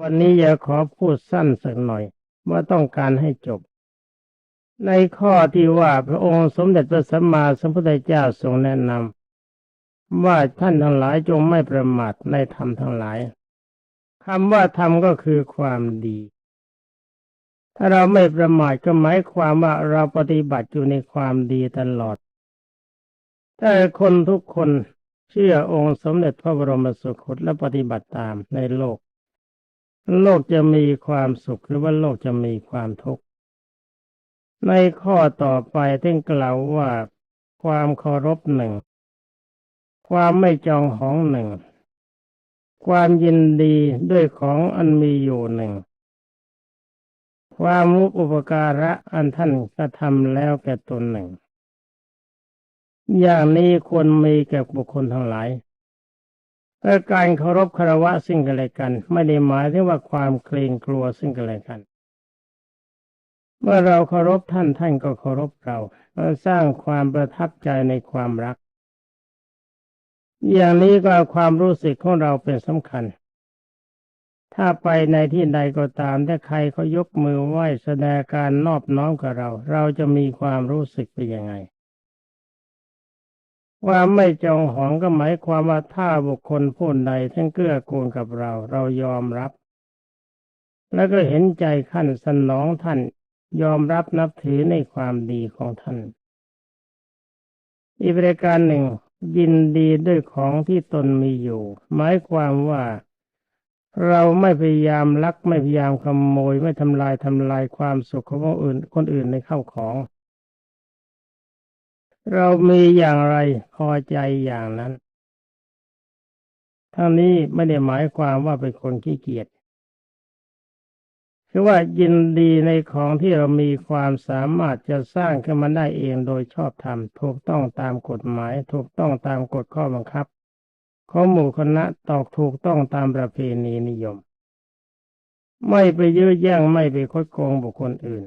วันนี้อยากขอพูดสั้นสักหน่อยว่าต้องการให้จบ ในข้อที่ว่าพระองค์สมเด็จพระสัมมาสัมพุทธเจ้าทรงแนะนำว่าท่านทั้งหลายจงไม่ประมาทในธรรมทั้งหลายคำว่าธรรมก็คือความดี ถ้าเราไม่ประมาทก็หมายความว่าเราปฏิบัติอยู่ในความดีตลอด ถ้าคนทุกคนเชื่อองค์สมเด็จพระบรมสุคตและปฏิบัติตามในโลก โลกจะมีความสุขหรือว่าโลกจะมีความทุกข์ ในข้อต่อไปท่านกล่าวว่า ความเคารพหนึ่ง ความไม่จองหองหนึ่ง ความยินดีด้วยของอันมีอยู่หนึ่ง ความมุอุปการะอันท่านกระทำแล้วแก่ตนหนึ่ง อย่างนี้ควรมีแก่บุคคลทั้งหลาย และการเคารพคารวะซึ่งกันและกัน ไม่ได้หมายถึงว่าความเกรงกลัวซึ่งกันและกัน เมื่อเราเคารพท่านท่านก็เคารพเราเราสร้างความประทับใจในความรัก อย่างนี้ก็ความรู้สึกของเราเป็นสำคัญ ถ้าไปในที่ใดก็ตามถ้าใครเขายกมือไหว้แสดงการนอบน้อมกับเรา เราจะมีความรู้สึกเป็นยังไง ความไม่จองหองก็หมายความว่าถ้าบุคคลผู้ใดท่านเกื้อกูลกับเรา เรายอมรับ แล้วก็เห็นใจขั้นสนองท่าน ยอมรับนับถือในความดีของท่าน อีกประการหนึ่ง ยินดีด้วยของที่ตนมีอยู่ หมายความว่าเราไม่พยายามลักไม่พยายามขโมย ไม่ทำลายทำลายความสุขของคนอื่นคนอื่นในเข้าของ เรามีอย่างไรพอใจอย่างนั้นทั้งนี้ไม่ได้หมายความว่าเป็นคนขี้เกียจคือว่ายินดีในของที่เรามีความสามารถจะสร้างขึ้นมาได้เองโดยชอบธรรมถูกต้องตามกฎหมาย ถูกต้องตามกฎข้อบังคับข้อหมู่คณะตอกถูกต้องตามประเพณีนิยม ไม่ไปยื้อแย่งไม่ไปคดโกงบุคคลอื่น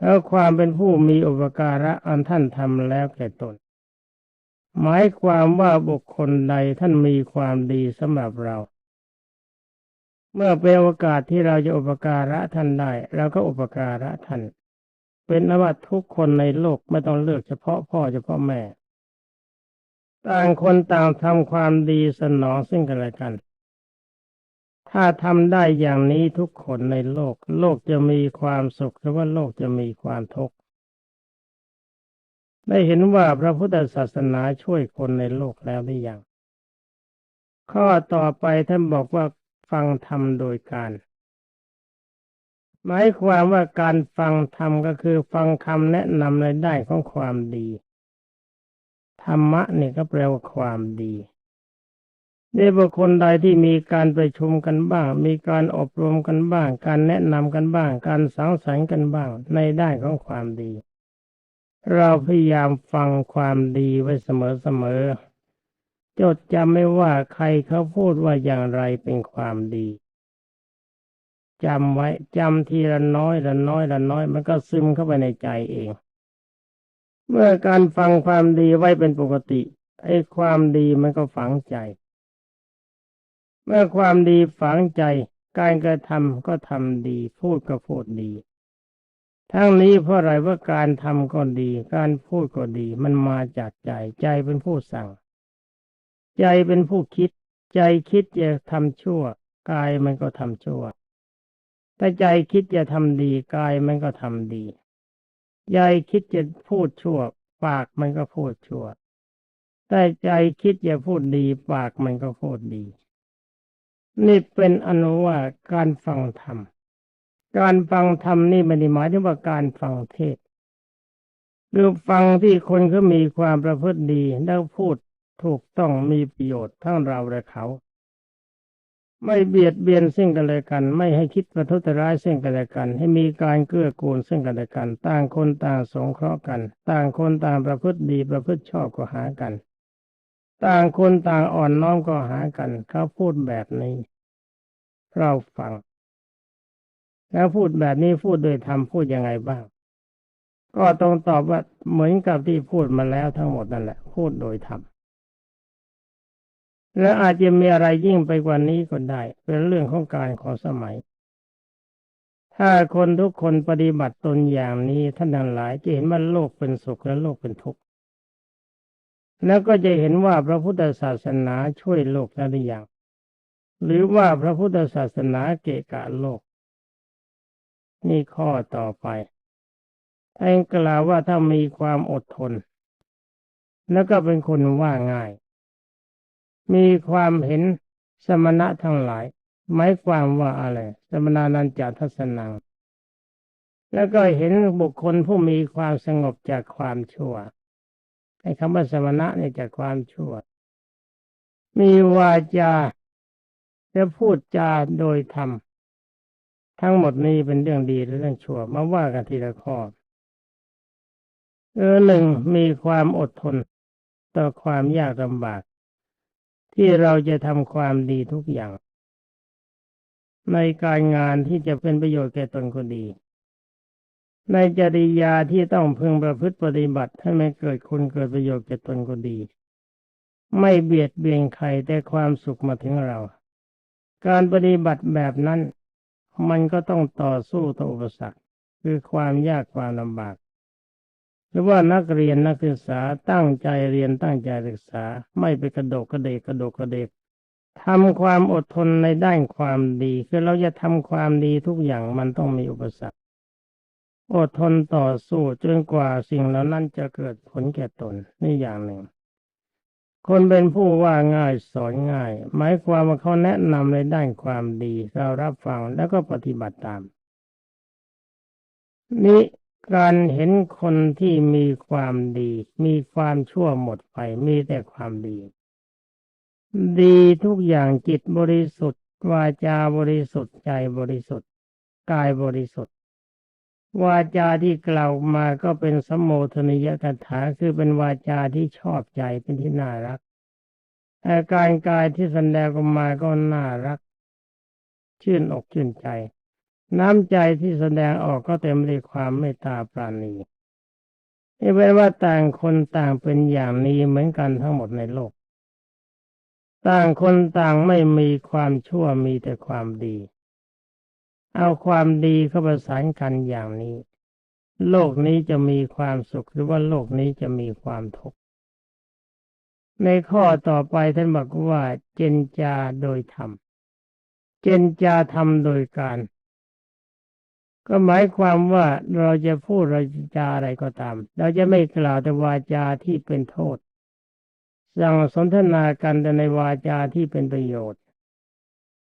แล้วความเป็นผู้มีอุปการะอันท่านทำแล้วแก่ตน หมายความว่าบุคคลใดท่านมีความดีสำหรับเรา เมื่อเป็นโอกาสที่เราจะอุปการะท่านได้เราก็อุปการะท่าน เป็นนว่าทุกคนในโลกไม่ต้องเลือกเฉพาะพ่อเฉพาะแม่ ต่างคนต่างทำความดีสนองซึ่งกันและกัน ถ้าทำได้อย่างนี้ทุกคนในโลก โลกจะมีความสุขหรือว่าโลกจะมีความทุกข์ได้เห็นว่าพระพุทธศาสนาช่วยคนในโลกแล้วหรือยังข้อต่อไปท่านบอกว่าฟังธรรมโดยการ หมายความว่าการฟังธรรมก็คือฟังคำแนะนำในด้านของความดี ธรรมะนี่ก็แปลว่าความดี ในบุคคลใดที่มีการประชุมกันบ้าง มีการอบรมกันบ้าง การแนะนำกันบ้าง การสังสรรค์กันบ้าง ในด้านของความดี เราพยายามฟังความดีไว้เสมอๆจดจำไม่ว่าใครเขาพูดว่าอย่างไรเป็นความดีจำไว้จำทีละน้อยละน้อยละน้อย มันก็ซึมเข้าไปในใจเอง เมื่อการฟังความดีไว้เป็นปกติไอ้ความดีมันก็ฝังใจ เมื่อความดีฝังใจ การกระทำก็ทำดี พูดก็พูดดี ทั้งนี้เพราะอะไรว่าการทำก็ดี การพูดก็ดี มันมาจากใจ ใจเป็นผู้สั่ง ใจเป็นผู้คิด ใจคิดจะทำชั่ว กายมันก็ทำชั่วถ้าใจคิดจะทำดีกายมันก็ทำดีใจคิดจะพูดชั่ว ปากมันก็พูดชั่วแต่ใจคิดจะพูดดี ปากมันก็พูดดี นี่เป็นอนุว่าการฟังธรรม การฟังธรรมนี่ไม่ได้หมายถึงว่าการฟังเทศหรือฟังที่คนเขามีความประพฤติดีแล้วพูดถูกต้องมีประโยชน์ทั้งเราและเขา ไม่เบียดเบียนซึ่งกันและกัน ไม่ให้คิดประทุษร้ายซึ่งกันและกัน ให้มีการเกื้อกูลซึ่งกันและกัน ต่างคนต่างสงเคราะห์กัน ต่างคนต่างประพฤติดีประพฤติชอบก็หากัน ต่างคนต่างอ่อนน้อมก็หากัน เขาพูดแบบนี้ เราฟัง แล้วพูดแบบนี้พูดโดยธรรมพูดยังไงบ้าง ก็ต้องตอบว่าเหมือนกับที่พูดมาแล้วทั้งหมดนั่นแหละ พูดโดยธรรมและอาจจะมีอะไรยิ่งไปกว่านี้ก็ได้ เป็นเรื่องของการของสมัย ถ้าคนทุกคนปฏิบัติตนอย่างนี้ท่านทั้งหลายจะเห็นว่าโลกเป็นสุขและโลกเป็นทุกข์ แล้วก็จะเห็นว่าพระพุทธศาสนาช่วยโลกแล้วหรือยังหรือว่าพระพุทธศาสนาเกะกะโลก นี่ข้อต่อไปท่านกล่าวว่าถ้ามีความอดทน แล้วก็เป็นคนว่าง่าย มีความเห็นสมณะทั้งหลายหมายความว่าอะไร สมณานันจทัศนัง แล้วก็เห็นบุคคลผู้มีความสงบจากความชั่ว ไอ้คำว่าสมณะเนี่ยจากความชั่ว มีวาจาจะพูดจาโดยธรรมทั้งหมดนี้เป็นเรื่องดีหรือเรื่องชั่ว มาว่ากันทีละข้อเออหนึ่งมีความอดทน ต่อความยากลำบาก ที่เราจะทำความดีทุกอย่าง ในการงานที่จะเป็นประโยชน์แก่ตนก็ดี ในจริยาที่ต้องพึงประพฤติปฏิบัติให้มันเกิดคุณเกิดประโยชน์แก่ตนก็ดี ไม่เบียดเบียนใครแต่ความสุขมาถึงเรา การปฏิบัติแบบนั้น มันก็ต้องต่อสู้ต่ออุปสรรคคือความยากความลำบาก หรือว่านักเรียนนักศึกษาตั้งใจเรียนตั้งใจศึกษา ไม่ไปกระโดกกระเดกกระโดกกระเดกทำความอดทนในด้านความดี คือเราจะทำความดีทุกอย่างมันต้องมีอุปสรรค อดทนต่อสู้จนกว่าสิ่งเหล่านั้นจะเกิดผลแก่ตนนี่อย่างหนึ่ง คนเป็นผู้ว่าง่ายสอนง่าย หมายความว่าเขาแนะนำในด้านความดีเรารับฟังแล้วก็ปฏิบัติตาม นี่การเห็นคนที่มีความดี มีความชั่วหมดไปมีแต่ความดี ดีทุกอย่างจิตบริสุทธิ์วาจาบริสุทธิ์ใจบริสุทธิ์กายบริสุทธิ์ วาจาที่กล่าวมาก็เป็นสมโภชนิยกถาคือเป็นวาจาที่ชอบใจเป็นที่น่ารักอาการกายที่แสดงออกมาก็น่ารัก ชื่นอกชื่นใจ น้ำใจที่แสดงออกก็เต็มไปด้วยความเมตตาปราณีนี่เป็นว่าต่างคนต่างเป็นอย่างนี้เหมือนกันทั้งหมดในโลก ต่างคนต่างไม่มีความชั่วมีแต่ความดี เอาความดีเข้าประสานกันอย่างนี้ โลกนี้จะมีความสุขหรือว่าโลกนี้จะมีความทุกข์ในข้อต่อไปท่านบอกว่าเจนจาโดยธรรมเจนจาธรรมโดยการ ก็หมายความว่าเราจะพูดเราจะจาอะไรก็ตาม เราจะไม่กล่าวแต่วาจาที่เป็นโทษสั่งสนทนากันแต่ในวาจาที่เป็นประโยชน์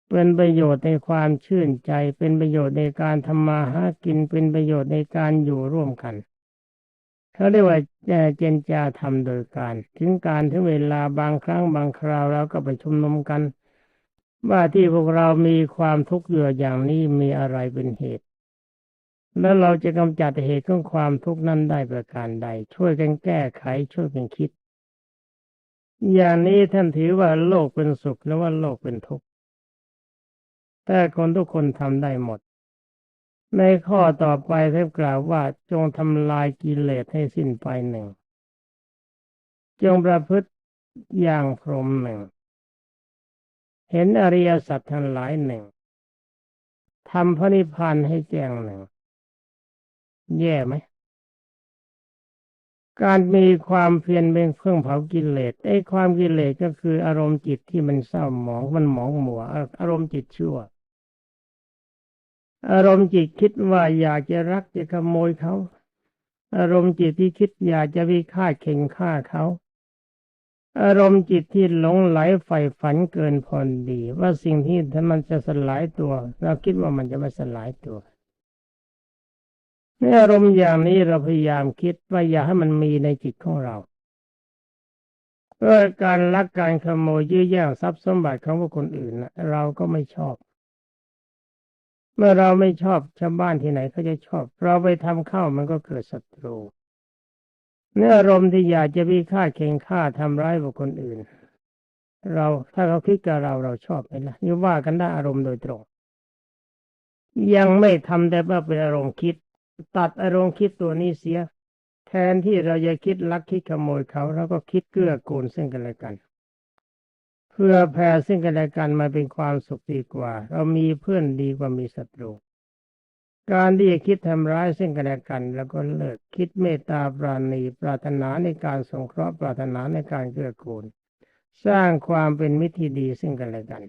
เป็นประโยชน์ในความชื่นใจ เป็นประโยชน์ในการทำมาหากิน เป็นประโยชน์ในการอยู่ร่วมกันเขาเรียกว่าเจนจาทำโดยการ ถึงการถึงเวลาบางครั้งบางคราวเราก็ไปชุมนุมกัน ว่าที่พวกเรามีความทุกข์อยู่อย่างนี้มีอะไรเป็นเหตุ แล้วเราจะกำจัดเหตุของความทุกข์นั้นได้ประการใด ช่วยกันแก้ไขช่วยกันคิด อย่างนี้ท่านถือว่าโลกเป็นสุขแล้วว่าโลกเป็นทุกข์ แต่คนทุกคนทำได้หมด ในข้อต่อไปเท่านกล่าวว่าจงทำลายกิเลสให้สิ้นไปหนึ่ง จงประพฤติอย่างพรหมหนึ่ง เห็นอริยสัจทั้งหลายหนึ่งทำพระนิพพานให้แจ้งหนึ่ง แย่ไหม การมีความเพียรเป็นเครื่องเผากิเลสไอ้ความกิเลสก็คืออารมณ์จิตที่มันเศร้าหมองมันหมองหมัวอารมณ์จิตชั่ว อารมณ์จิตคิดว่าอยากจะรักจะขโมยเขา อารมณ์จิตที่คิดอยากจะวิฆาตเข่งฆ่าเขา อารมณ์จิตที่หลงไหลใฝ่ฝันเกินพอดี ว่าสิ่งที่ถ้ามันจะสลายตัว เราคิดว่ามันจะไม่สลายตัวในอารมณ์อย่างนี้เราพยายามคิดว่าอย่าให้มันมีในจิตของเราเพื่อการลักการขโมยยื้อแย่งทรัพย์สมบัติของคคลอื่นเราก็ไม่ชอบ เมื่อเราไม่ชอบชาวบ้านที่ไหนเขาจะชอบ เราไปทำเข้ามันก็เกิดศัตรูเนื้ออารมณ์ที่อยากจะพิฆาตเข่งฆ่าทำร้ายบุคคลอื่น เราถ้าเขาคิดกับเราเราชอบไหมล่ะนี่ว่ากันได้อารมณ์โดยตรง ยังไม่ทำแต่ว่าเป็นอารมณ์คิด ตัดอารมณ์คิดตัวนี้เสีย แทนที่เราจะคิดลักคิดขโมยเขาเราก็คิดเกื้อกูลซึ่งกันและกัน เพื่อแผ่ซึ่งกันและกันมาเป็นความสุขดีกว่า เรามีเพื่อนดีกว่ามีศัตรู การที่จะคิดทำร้ายซึ่งกันและกัน แล้วก็เลิกคิดเมตตาปราณี ปรารถนาในการสงเคราะห์ปรารถนาในการเกื้อกูล สร้างความเป็นมิตรที่ดีซึ่งกันและกัน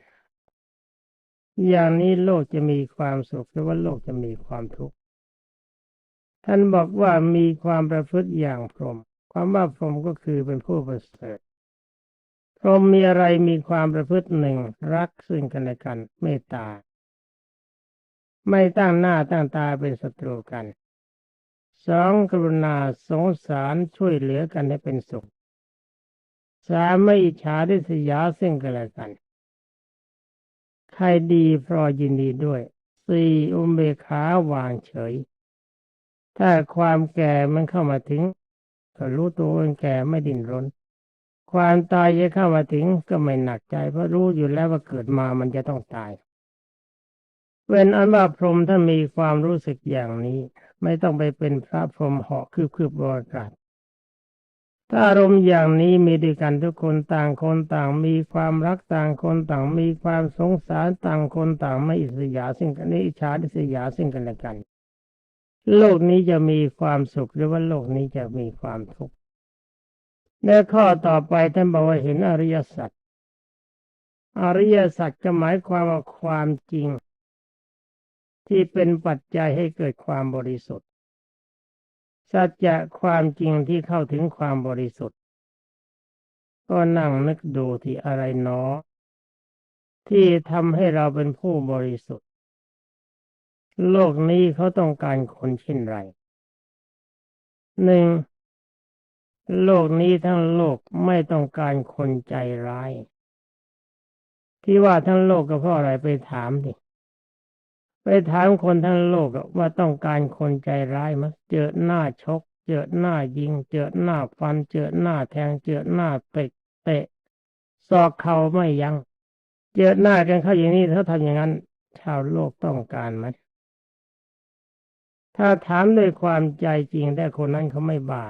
อย่างนี้โลกจะมีความสุขหรือว่าโลกจะมีความทุกข์ท่านบอกว่ามีความประพฤติอย่างพรหมความว่าพรหมก็คือเป็นผู้ประเสริฐ พรหมมีอะไรมีความประพฤติหนึ่งรักซึ่งกันและกัน เมตตา ไม่ตั้งหน้าตั้งตาเป็นศัตรูกันสองกรุณาสงสารช่วยเหลือกันให้เป็นสุขสามไม่อิจฉาริษยาซึ่งกันและกัน ใครดีพราะยินดีด้วยสี่อุเบกขาวางเฉย ถ้าความแก่มันเข้ามาถึง ก็รู้ตัวว่าแก่ไม่ดิ้นรน ความตายจะเข้ามาถึงก็ไม่หนักใจ เพราะรู้อยู่แล้วว่าเกิดมามันจะต้องตาย เว้นอันว่าพรหมถ้ามีความรู้สึกอย่างนี้ ไม่ต้องไปเป็นพระพรหมเหาะคืบคืบบรากาศถ้าอารมณ์อย่างนี้มีด้วยกันทุกคนต่างคนต่างมีความรักต่างคนต่างมีความสงสารต่างคนต่างไม่อิสยาซึ่งกันนี้อิจฉาดิษยาซึ่งกันและกัน โลกนี้จะมีความสุขหรือว่าโลกนี้จะมีความทุกข์ และข้อต่อไปท่านบอกว่าเห็นอริยสัจอริยสัจก็หมายความว่าความจริง ที่เป็นปัจจัยให้เกิดความบริสุทธิ์ สัจจะความจริงที่เข้าถึงความบริสุทธิ์ ก็นั่งนึกดูที่อะไรหนอ ที่ทำให้เราเป็นผู้บริสุทธิ์ โลกนี้เขาต้องการคนเช่นไรหนึ่ง โลกนี้ทั้งโลกไม่ต้องการคนใจร้าย ที่ว่าทั้งโลกก็เพราะอะไรไปถามดิไปถามคนทั้งโลกว่าต้องการคนใจร้ายมั้ยเจอหน้าชก เจอหน้ายิง เจอหน้าฟัน เจอหน้าแทง เจอหน้าเตะเตะซอกเข่าไม่ยัง้งเจอหน้ากันเข้าอย่างนี้เขาทำอย่างนั้น ชาวโลกต้องการไหมถ้าถามด้วยความใจจริงแต่คนนั้นเขาไม่บ้า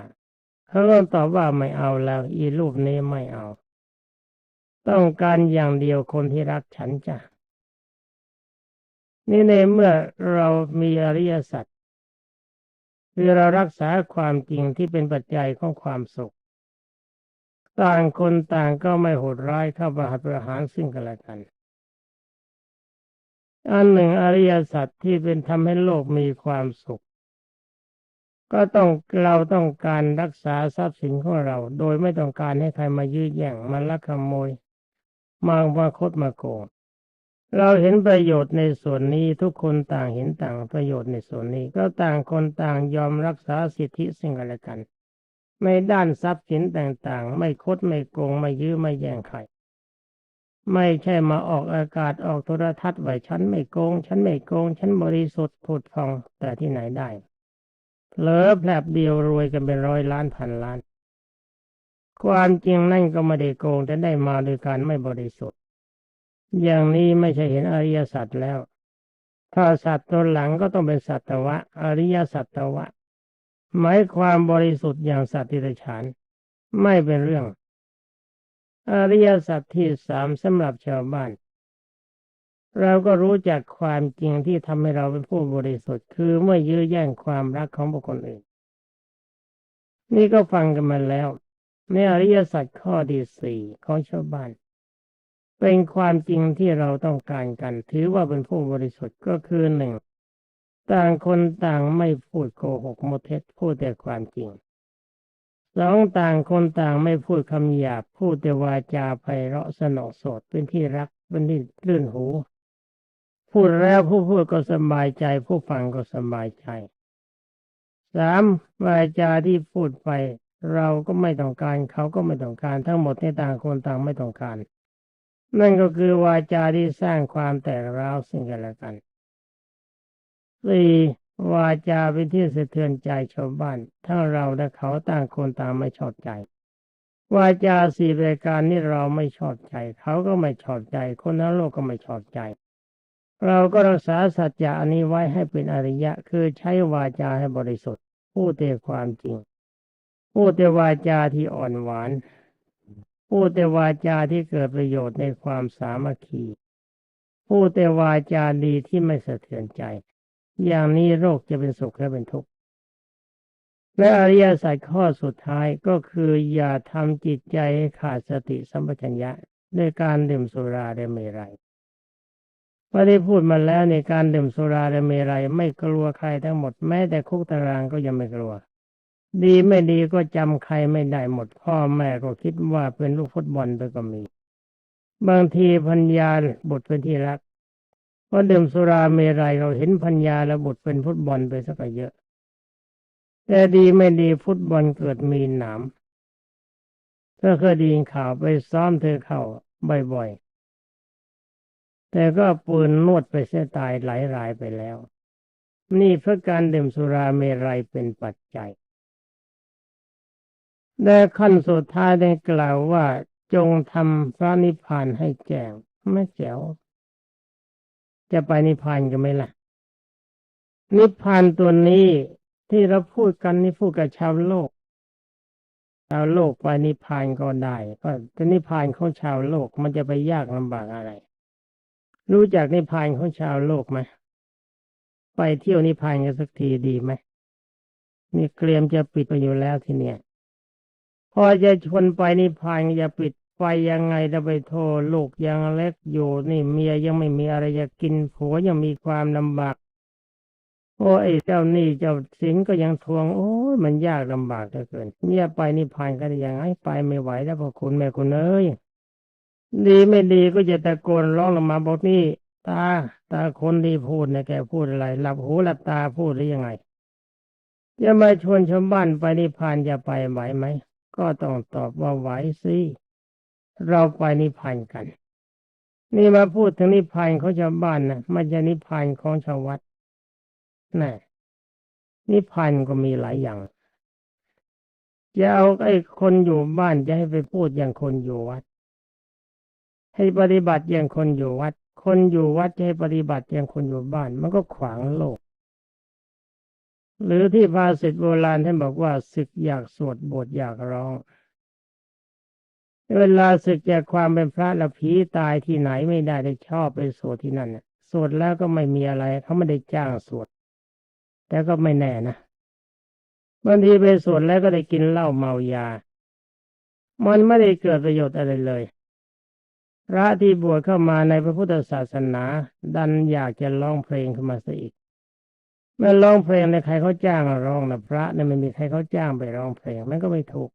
เขาก็ตอบว่าไม่เอาแล้ว อีรูปนี้ไม่เอา ต้องการอย่างเดียวคนที่รักฉันจ้ะนี่ในเมื่อเรามีอริยสัจคือเรารักษาความจริงที่เป็นปัจจัยของความสุข ต่างคนต่างก็ไม่โหดร้ายเข้าประหัตประหารซึ่งกันและกัน อันหนึ่งอริยสัจที่เป็นทำให้โลกมีความสุข ก็ต้องเราต้องการรักษาทรัพย์สินของเรา โดยไม่ต้องการให้ใครมายื้อแย่งมาลักขโมย มามาคดมาโกงเราเห็นประโยชน์ในส่วนนี้ทุกคนต่างเห็นต่างประโยชน์ในส่วนนี้ ก็ต่างคนต่างยอมรักษาสิทธิซึ่งกันและกัน ในด้านทรัพย์สินต่างๆ ไม่คดไม่โกงไม่ยื้อไม่แย่งใครไม่ใช่มาออกอากาศออกโทรทัศน์ไว้ฉันไม่โกง ฉันไม่โกง ฉันบริสุทธิ์ผุดพองแต่ที่ไหนได้ เผลอแผลบเดียวรวยกันเป็นร้อยล้านพันล้าน ความจริงนั่นก็ไม่ได้โกงแต่ได้มาโดยการไม่บริสุทธิ์ อย่างนี้ไม่ใช่เห็นอริยสัจแล้ว ถ้าสัตว์ตัวหลังก็ต้องเป็นสัตวะ อริยสัตวะ หมายความบริสุทธิ์อย่างสัตว์ที่ไรฉานไม่เป็นเรื่อง อริยสัจที่สามสำหรับชาวบ้าน เราก็รู้จักความจริงที่ทำให้เราเป็นผู้บริสุทธิ์ คือไม่ยื้อแย่งความรักของบุคคลอื่น นี่ก็ฟังกันมาแล้ว ในอริยสัจข้อที่สี่ของชาวบ้านเป็นความจริงที่เราต้องการกัน ถือว่าเป็นผู้บริสุทธิ์ก็คือหนึ่งต่างคนต่างไม่พูดโกหกโมเท็จพูดแต่ความจริงสองต่างคนต่างไม่พูดคำหยาบพูดแต่วาจาไพเราะสนอสดเป็นที่รักเป็นที่ลื่นหู พูดแล้วผู้พูดก็สบายใจ ผู้ฟังก็สบายใจสามวาจาที่พูดไป เราก็ไม่ต้องการเขาก็ไม่ต้องการ ทั้งหมดในต่างคนต่างไม่ต้องการ นั่นก็คือวาจาที่สร้างความแตกร้าวซึ่งกันและกันสี่วาจาเป็นที่สะเทือนใจชาวบ้านทั้งเราและเขาต่างคนต่างไม่ชอบใจ วาจาสี่รายการนี้เราไม่ชอบใจ เขาก็ไม่ชอบใจ คนทั้งโลกก็ไม่ชอบใจ เราก็รักษาสัจจะอันนี้ไว้ให้เป็นอริยะ คือใช้วาจาให้บริสุทธิ์ พูดแต่ความจริง พูดแต่วาจาที่อ่อนหวาน พูดแต่วาจาที่เกิดประโยชน์ในความสามัคคี พูดแต่วาจาดีที่ไม่สะเทือนใจ อย่างนี้โรคจะเป็นสุขและเป็นทุกข์ และอริยสัจข้อสุดท้ายก็คืออย่าทำจิตใจให้ขาดสติสัมปชัญญะด้วยการดื่มสุราและเมรัย ไม่ได้พูดมาแล้วในการดื่มสุราและเมรัยไม่กลัวใครทั้งหมดแม้แต่คุกตารางก็ยังไม่กลัว ดีไม่ดีก็จำใครไม่ได้หมด พ่อแม่ก็คิดว่าเป็นลูกฟุตบอลไปก็มี บางทีพัญญาบุตรเป็นที่รักเพราะดื่มสุราเมรัยเราเห็นพัญญาและบุตรเป็นฟุตบอลไปสักเยอะ แต่ดีไม่ดีฟุตบอลเกิดมีหนามเธอเคยดีข่าวไปซ้อมเธอเข้าบ่อยๆ แต่ก็ปืนนวดไปเสียตายหลายรายไปแล้ว นี่เพื่อการดื่มสุราเมรัยเป็นปัจจัยและขั้นสุดท้ายได้กล่าวว่าจงทำพระนิพพานให้แจ้งไม่แจ๋วจะไปนิพพานกันไหมล่ะ นิพพานตัวนี้ที่เราพูดกันนี่พูดกับชาวโลก ชาวโลกไปนิพพานก็ได้ ก็แต่นิพพานของชาวโลกมันจะไปยากลำบากอะไร รู้จักนิพพานของชาวโลกไหมไปเที่ยวนิพพานกันสักทีดีไหมนี่เกรียมจะปิดไปอยู่แล้วทีเนี้ยพอจะชวนไปนิพพานจะปิดไฟยังไงจะไปโทษลูกยังเล็กอยู่นี่เมียยังไม่มีอะไรจะกินผัวยังมีความลำบากโอ้ไอ้เจ้านี่เจ้าสินก็ยังทวง โอ้ยมันยากลำบากเหลือเกินเมียไปนิพพานก็ได้ยังไงไปไม่ไหวแล้วพอคุณแม่คุณเอ้ย ดีไม่ดีก็จะตะโกนร้องลงมาบอกนี่ตาตาคนที่พูดนะแกพูดอะไร หลับหูหลับตาพูดหรือยังไงจะมาชวนชาวบ้านไปนิพพานจะไปไหวไหมก็ต้องตอบว่าไหวสิเราไปนิพพานกัน นี่มาพูดถึงนิพพานของชาวบ้านนะมันจะนิพพานของชาววัดน่นิพพานก็มีหลายอย่างจะเอาไอ้คนอยู่บ้านจะให้ไปพูดอย่างคนอยู่วัด ให้ปฏิบัติอย่างคนอยู่วัด คนอยู่วัดจะให้ปฏิบัติอย่างคนอยู่บ้าน มันก็ขวางโลก หรือที่ภาษิตโบราณท่านบอกว่าศึกอยากสวดบทอยากร้อง เวลาศึกจากความเป็นพระล้วผีตายที่ไหนไม่ได้ได้ชอบไปสวดที่นั่นสวดแล้วก็ไม่มีอะไรเขาไม่ได้จ้างสวด แต่ก็ไม่แน่นะบางทีไปสวดแล้วก็ได้กินเหล้าเมายา มันไม่ได้เกิดประโยชน์อะไรเลย พระที่บวชเข้ามาในพระพุทธศาสนา ดันอยากจะร้องเพลงขึ้นมาซะอีกเมื่อร้องเพลงในใครเขาจ้างร้องนะพระเนี่ยไม่มีใครเขาจ้างไปร้องเพลงมันก็ไม่ถูก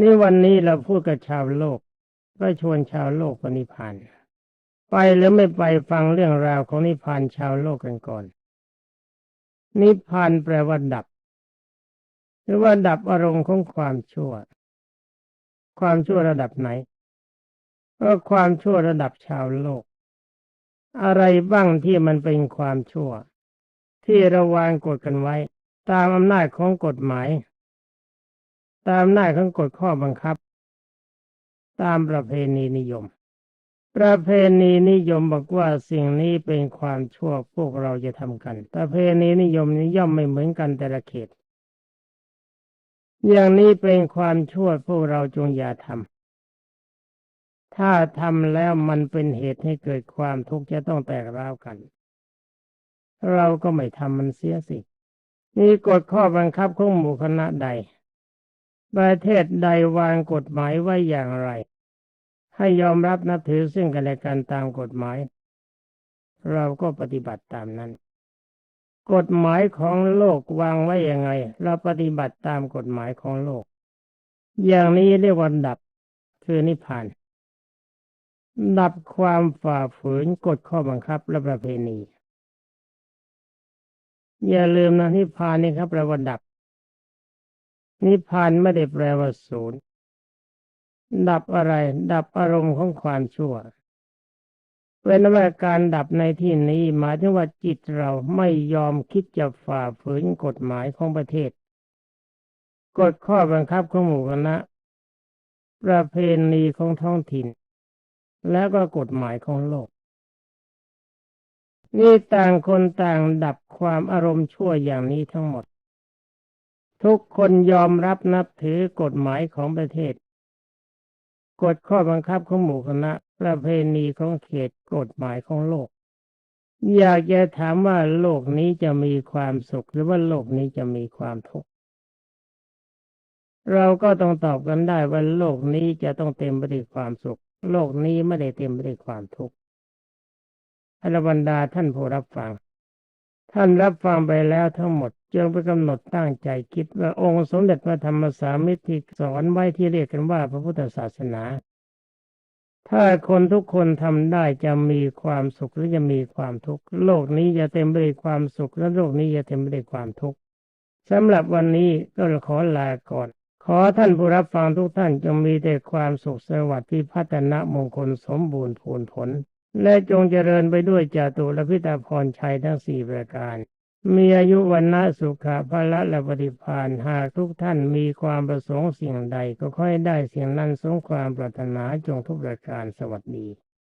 นี่วันนี้เราพูดกับชาวโลกก็ชวนชาวโลกปนิพพานไปหรือไม่ไปฟังเรื่องราวของนิพพานชาวโลกกันก่อน นิพพานแปลว่าดับ หรือว่าดับอารมณ์ของความชั่ว ความชั่วระดับไหน ก็ความชั่วระดับชาวโลก อะไรบ้างที่มันเป็นความชั่ว ที่ราวางกฎกันไว้ ตามอำนาจของกฎหมาย ตามอำนาจของกฎข้อบังคับ ตามประเพณีนิยม ประเพณีนิยมบอกว่าสิ่งนี้เป็นความชั่วพวกเราจะทำกัน ประเพณีนิยมนี้ย่อมไม่เหมือนกันแต่ละเขตอย่างนี้เป็นความชั่วพวกเราจงอย่าทำ ถ้าทำแล้วมันเป็นเหตุให้เกิดความทุกข์จะต้องแตกร้าวกัน เราก็ไม่ทำมันเสียสิมีกฎข้อบังคับของหมู่คณะใด ประเทศใดวางกฎหมายไว้อย่างไร ให้ยอมรับนับถือซึ่งกันและกันตามกฎหมาย เราก็ปฏิบัติตามนั้น กฎหมายของโลกวางไว้อยังไง เราปฏิบัติตามกฎหมายของโลก อย่างนี้เรียกว่าดับคือนิพพาน ดับความฝ่าฝืนกฎข้อบังคับและประเพณี อย่าลืมนะนิพพานนี่ครับแปลว่าดับ นิพพานไม่ได้แปลว่าศูนย์ดับอะไร ดับอารมณ์ของความชั่วเป็นว่าการดับในที่นี้หมายถึงว่าจิตเราไม่ยอมคิดจะฝ่าฝืนกฎหมายของประเทศ กฎข้อบังคับของหมู่คณะประเพณีของท้องถิ่น แล้วก็กฎหมายของโลก นี่ต่างคนต่างดับความอารมณ์ชั่วอย่างนี้ทั้งหมด ทุกคนยอมรับนับถือกฎหมายของประเทศ กฎข้อบังคับของหมู่คณะ ประเพณีของเขตกฎหมายของโลก อยากจะถามว่าโลกนี้จะมีความสุขหรือว่าโลกนี้จะมีความทุกข์เราก็ต้องตอบกันได้ว่าโลกนี้จะต้องเต็มไปด้วยความสุข โลกนี้ไม่ได้เต็มไปด้วยความทุกข์อรบรรดาท่านผู้รับฟัง ท่านรับฟังไปแล้วทั้งหมดจงไปกำหนดตั้งใจคิดว่าองค์สมเด็จพระธรรมสามิตรที่สอนไว้ที่เรียกกันว่าพระพุทธศาสนา ถ้าคนทุกคนทำได้จะมีความสุขหรือจะมีความทุกข์โลกนี้จะเต็มไปด้วยความสุขและโลกนี้จะเต็มไปด้วยความทุกข์สำหรับวันนี้ก็ขอลาก่อน ขอท่านผู้รับฟังทุกท่านจงมีแต่ความสุขสวัสดิ์พิพัฒนมงคลสมบูรณ์ผลผล และจงเจริญไปด้วยจาตุรพิตาพรชัยทั้งสี่ประการ มีอายุวันนะสุขะพละและปฏิพานหากทุกท่านมีความประสงค์สิ่งใดก็ค่อยได้สิ่งนั้นสมความปรารถนาจงทุกประการสวัสดี